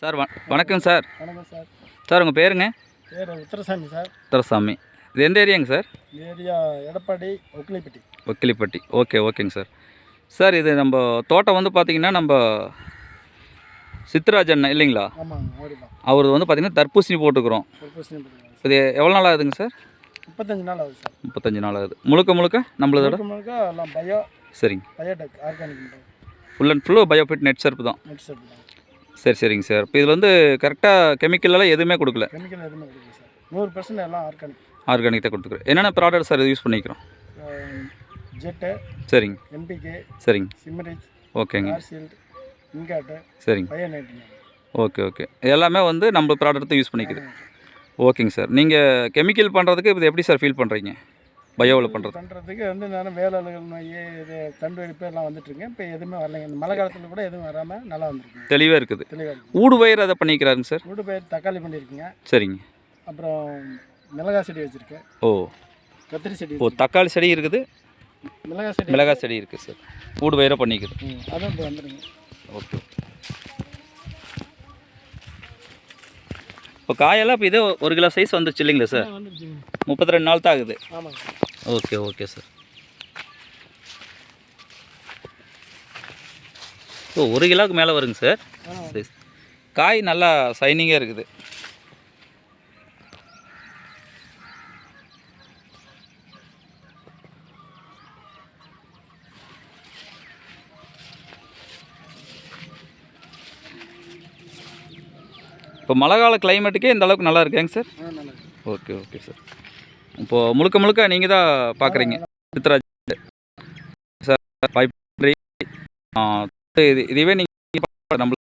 Sir வ வணக்கம் sir. வணக்கம் சார். சார் உங்கள் பேருங்க? பேர் உத்தரசாமி சார். உத்தரசாமி. இது எந்த ஏரியாங்க sir? Area Edappadi Okkilipatti. Vakkilipatti okay ஓகேங்க சார். சார் இது நம்ம தோட்டம் வந்து பார்த்தீங்கன்னா நம்ம சித்ராஜன் இல்லைங்களா? அவரு வந்து பார்த்தீங்கன்னா தர்பூசணி போட்டுக்கிறோம். இது எவ்வளோ நாள் ஆகுதுங்க சார்? முப்பத்தஞ்சு நாள் ஆகுது சார். முப்பத்தஞ்சு நாள் ஆகுது. முழுக்க முழுக்க நம்மளதோட? முழுக்க பயோ சரிங்க. Biotech organic full and full Biofit net சர்ப்பு தான். நெட் தான். சரி சரிங்க சார். இப்போ இதில் வந்து கரெக்டாக கெமிக்கலெல்லாம் எதுவுமே கொடுக்கல. கெமிக்கல் எதுவுமே கொடுக்குது சார். நூறு பர்சன்ட் எல்லாம் ஆர்கானிக் ஆர்கானிக் தான் கொடுத்துக்கிறோம் என்னென்ன ப்ராடக்ட் சார் இது யூஸ் பண்ணிக்கிறோம்? ஜெட்டு சரிங்க. என்பிகே சரிங்க. சிம்மரிச் ஓகேங்க. இன்காட்டு சரிங்க. Okay okay. எல்லாமே வந்து நம்ம ப்ராடக்ட் யூஸ் பண்ணிக்குது. ஓகேங்க சார். நீங்கள் கெமிக்கல் பண்ணுறதுக்கு இது எப்படி சார் ஃபீல் பண்ணுறீங்க பயோவில் பண்ணுறது பண்ணுறதுக்கு வந்து நான் வேலைகள் நோய் இது தண்டு எல்லாம் வந்துட்டுருங்க இப்போ எதுவுமே வரலைங்க. இந்த மழை காலத்தில் கூட எதுவும் வராமல் நல்லா வந்துருக்குங்க தெளிவாக இருக்குது. தெளிவாக இருக்குது. ஊடு பயிர் அதை பண்ணிக்கிறாருங்க சார்? வீடு பயிர் தக்காளி பண்ணியிருக்குங்க. சரிங்க. அப்புறம் மிளகாய் செடி வச்சுருக்கேன் ஓ. கத்திரி செடி ஓ தக்காளி செடி இருக்குது. மிளகாய் செடி. மிளகாய் செடி இருக்குது சார். ஊடு பயிரை பண்ணிக்குது அதுவும் இப்போ வந்துடுங்க ஓகே. இப்போ காயெல்லாம் இப்போ இதே ஒரு கிலோ சைஸ் வந்துருச்சு இல்லைங்களா சார்? முப்பத்தி ரெண்டு நாள் தான் ஆகுது. ஆமாங்க. Okay okay sir. ஓ ஒரு கிலோவுக்கு மேலே வருங்க சார். காய் நல்லா சைனிங்காக இருக்குது. இப்போ மழை கால கிளைமேட்டுக்கே இந்த அளவுக்கு நல்லா இருக்கேங்க சார். Okay okay sir. இப்போது முழுக்க முழுக்க நீங்கள் தான் பார்க்குறீங்க சித்ராஜ் சார் வாய்ப்பு நன்றி. இது இதுவே நீங்கள் நம்மள